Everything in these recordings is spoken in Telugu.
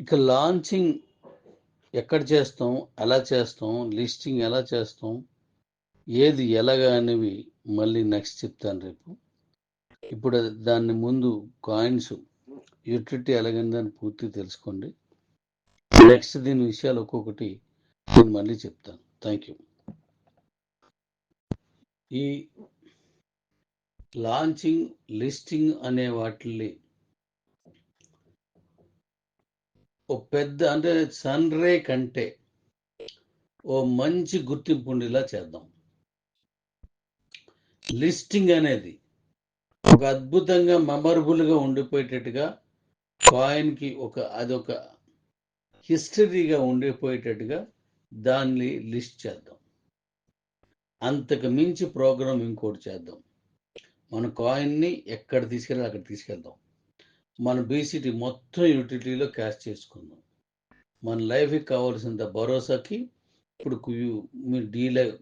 ఇక లాంచింగ్ ఎక్కడ చేస్తాం ఎలా చేస్తాం లిస్టింగ్ ఎలా చేస్తాం ఏది ఎలాగా అనేవి మళ్ళీ నెక్స్ట్ చెప్తాను రేపు. ఇప్పుడు దాన్ని ముందు కాయిన్స్ యూటిలిటీ ఎలాగని దాన్ని పూర్తి తెలుసుకోండి. నెక్స్ట్ దీని విషయాలు ఒక్కొక్కటి నేను మళ్ళీ చెప్తాను. థ్యాంక్ యూ ఈ లాంచింగ్ లిస్టింగ్ అనే వాటిని ఓ పెద్ద అంటే సన్ రే కంటే ఓ మంచి గుర్తింపు ఉండేలా చేద్దాం. లిస్టింగ్ అనేది ఒక అద్భుతంగా మెమరబుల్గా ఉండిపోయేటట్టుగా కాయిన్కి ఒక అదొక హిస్టరీగా ఉండిపోయేటట్టుగా దాన్ని లిస్ట్ చేద్దాం. అంతకు మించి ప్రోగ్రామ్ ఇంకోటి చేద్దాం. మన కాయిన్ని ఎక్కడ తీసుకెళ్ళి అక్కడ తీసుకెళ్దాం. మన బీసీటీ మొత్తం యూటిలిటీలో క్యాష్ చేసుకుందాం. మన లైఫ్కి కావాల్సినంత భరోసాకి ఇప్పుడు మీ డీ లైవ్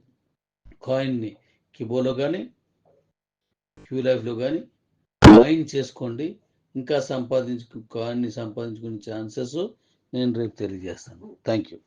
కాయిన్ని కిబోలో కానీ క్యూ లైఫ్లో కానీ మైన్ చేసుకోండి. ఇంకా సంపాదించుకు కాయిన్ని సంపాదించుకునే ఛాన్సెస్ నేను రేపు తెలియజేస్తాను. Thank you